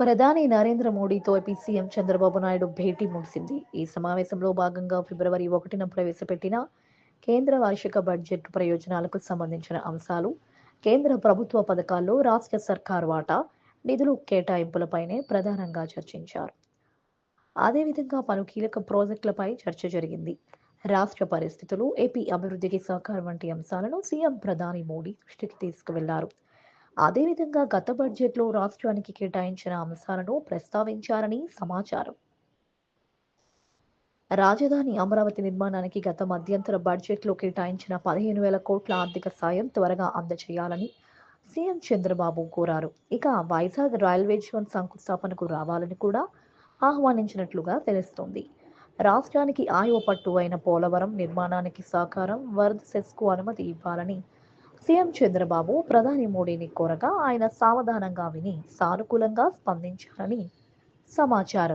ప్రధాని నరేంద్ర మోడీతో AP CM Chandrababu Naidu భేటీ ముగిసింది. ఈ సమావేశంలో భాగంగా ఫిబ్రవరి ఒకటిన ప్రవేశపెట్టిన కేంద్ర వార్షిక బడ్జెట్ ప్రయోజనాలకు సంబంధించిన అంశాలు కేంద్ర ప్రభుత్వ పథకాల్లో రాష్ట్ర సర్కార్ వాటా నిధులు కేటాయింపులపైనే ప్రధానంగా చర్చించారు. అదేవిధంగా పలు కీలక ప్రాజెక్టులపై చర్చ జరిగింది. రాష్ట్ర పరిస్థితులు ఏపీ అభివృద్ధికి సహకారం వంటి అంశాలను సీఎం ప్రధాని మోడీ దృష్టికి తీసుకువెళ్ళారు. అదేవిధంగా గత బడ్జెట్లో రాష్ట్రానికి కేటాయించిన అంశాలను ప్రస్తావించారని సమాచారం. రాజధాని అమరావతి నిర్మాణానికి గత మధ్యంతర బడ్జెట్లో కేటాయించిన పదిహేను వేల కోట్ల ఆర్థిక సాయం త్వరగా అందజేయాలని సీఎం చంద్రబాబు కోరారు. ఇక వైజాగ్ రైల్వే జోన్ శంకుస్థాపనకు రావాలని కూడా ఆహ్వానించినట్లుగా తెలుస్తోంది. రాష్ట్రానికి ఆయువ పట్టు అయిన పోలవరం నిర్మాణానికి సహకారం వరద సెస్కు అనుమతి ఇవ్వాలని సీఎం చంద్రబాబు ప్రధాని మోడీని కోరగా ఆయన సావధానంగా విని సానుకూలంగా స్పందించారని సమాచారం.